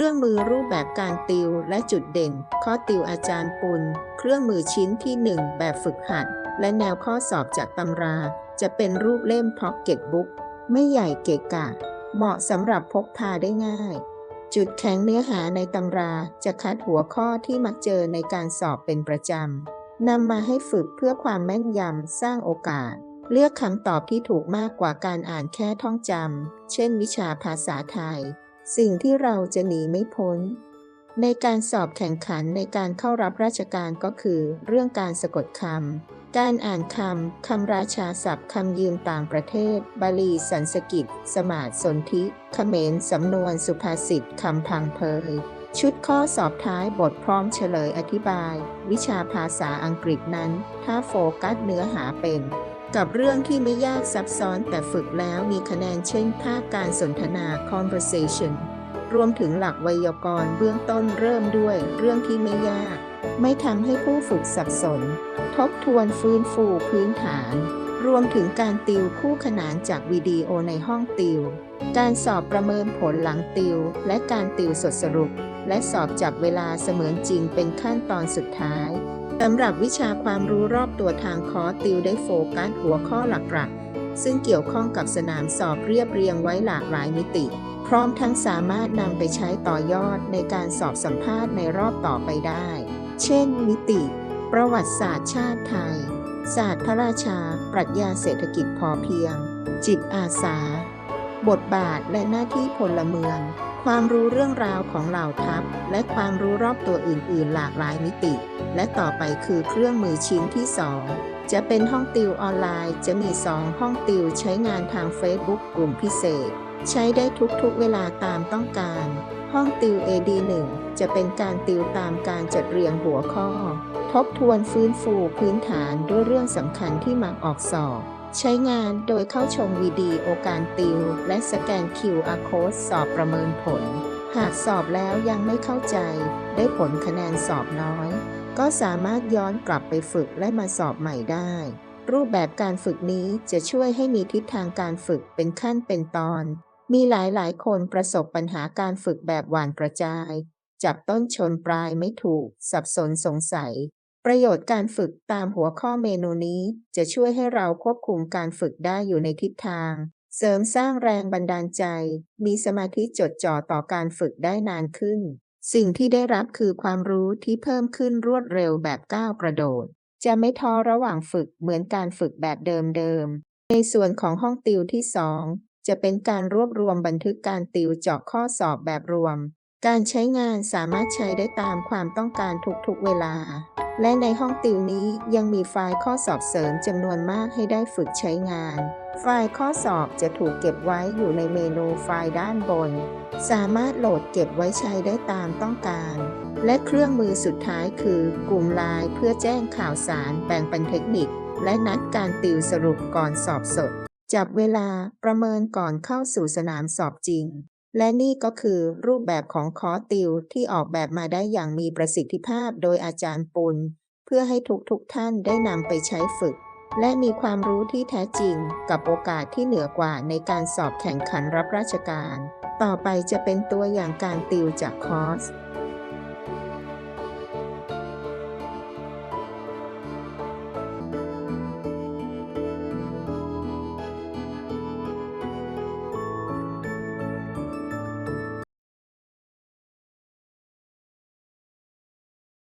เครื่องมือรูปแบบการติวและจุดเด่น ข้อติวอาจารย์ปุณเครื่องมือชิ้นที่ 1 แบบฝึกหัด และแนวข้อสอบจากตำรา จะเป็นรูปเล่มพ็อกเก็ตบุ๊กไม่ใหญ่เกะกะ เหมาะสำหรับพกพาได้ง่าย จุดแข็งเนื้อหาในตำราจะคัดหัวข้อที่มักเจอในการสอบเป็นประจำนำมาให้ฝึกเพื่อความแม่นยำสร้างโอกาส เลือกคำตอบที่ถูกมากกว่าการอ่านแค่ท่องจำเช่น วิชาภาษาไทย สิ่งที่เราจะหนีไม่พ้น ในการสอบแข่งขันในการเข้ารับราชการก็คือ เรื่องการสะกดคำ การอ่านคำ คำราชาศัพท์ คำยืมต่างประเทศ บาลีสันสกิต สมาดสนธิเขมรสำนวน สุภาษิต คำพังเพยชุดข้อสอบท้ายบทพร้อมเฉลยอธิบาย วิชาภาษาอังกฤษนั้น ถ้าโฟกัสเนื้อหาเป็น กับเรื่องที่ไม่ยากซับซ้อนแต่ฝึกแล้วมีคะแนนเช่นภาคการสนทนา conversation รวมถึงหลักไวยากรณ์เบื้องต้นเริ่มด้วยเรื่องที่ไม่ยาก ไม่ทำให้ผู้ฝึกสับสน ทบทวนฟื้นฟูพื้นฐาน รวมถึงการติวคู่ขนานจากวิดีโอในห้องติว การสอบประเมินผลหลังติว และการติวสดสรุป และสอบจับเวลาเสมือนจริงเป็นขั้นตอนสุดท้าย สำหรับวิชาความรู้รอบตัวทางคอร์สติวได้โฟกัสหัวข้อหลักๆ ซึ่งเกี่ยวข้องกับสนามสอบเรียบเรียงไว้หลากหลายมิติ พร้อมทั้งสามารถนำไปใช้ต่อยอดในการสอบสัมภาษณ์ในรอบต่อไปได้ เช่น มิติ ประวัติศาสตร์ชาติไทย ศาสตร์พระราชา ปรัชญาเศรษฐกิจพอเพียง จิตอาสา บทบาทและหน้าที่พลเมือง ความรู้เรื่องราวของเหล่าทัพ และความรู้รอบตัวอื่น ๆ หลากหลายมิติ และต่อไปคือเครื่องมือชิ้นที่ 2 จะเป็นห้องติวออนไลน์ จะมี 2 ห้องติวใช้งานทาง Facebook กลุ่มพิเศษ ใช้ได้ทุกๆเวลาตามต้องการ ห้องติว AD1 จะเป็นการติวตามการจัดเรียงหัวข้อ ทบทวนฟื้นฟูพื้นฐานด้วยเรื่องสำคัญที่มักออกสอบ ใช้งานโดยเข้าชมวิดีโอการติว และสแกน QR code สอบประเมินผล หากสอบแล้วยังไม่เข้าใจ ได้ผลคะแนนสอบน้อย ก็สามารถย้อนกลับไปฝึกและมาสอบใหม่ได้ รูปแบบการฝึกนี้จะช่วยให้มีทิศทางการฝึกเป็นขั้นเป็นตอน มีหลายหลายคนประสบปัญหาการฝึกแบบหวานกระจาย จับต้นชนปลายไม่ถูก สับสนสงสัย ประโยชน์การฝึกตามหัวข้อเมนูนี้ จะช่วยให้เราควบคุมการฝึกได้อยู่ในทิศทาง เสริมสร้างแรงบันดาลใจ มีสมาธิจดจ่อต่อการฝึกได้นานขึ้น สิ่งที่ได้รับคือความรู้ที่เพิ่มขึ้นรวดเร็วแบบก้าวกระโดด จะไม่ท้อระหว่างฝึกเหมือนการฝึกแบบเดิมๆ ในส่วนของห้องติวที่ 2 จะเป็นการรวบรวมบันทึกการติวเจาะข้อสอบแบบรวม การใช้งานสามารถใช้ได้ตามความต้องการทุกๆเวลา และในห้องติวนี้ยังมีไฟล์ข้อสอบเสริมจำนวนมากให้ได้ฝึกใช้งาน ไฟล์ข้อสอบจะถูกเก็บไว้อยู่ในเมนูไฟล์ด้านบน สามารถโหลดเก็บไว้ใช้ได้ตามต้องการ และเครื่องมือสุดท้ายคือกลุ่มไลน์เพื่อแจ้งข่าวสารแบ่งปันเทคนิค และนัดการติวสรุปก่อนสอบสด จับเวลาประเมินก่อนเข้าสู่สนามสอบจริง และนี่ก็คือรูปแบบของคอร์สติวที่ออกแบบมาได้อย่างมีประสิทธิภาพโดยอาจารย์ปุณเพื่อให้ทุกๆทท่านได้นำไปใช้ฝึก และมีความรู้ที่แท้จริงกับโอกาสที่เหนือกว่าในการสอบแข่งขันรับราชการ ต่อไปจะเป็นตัวอย่างการติวจากคอร์ส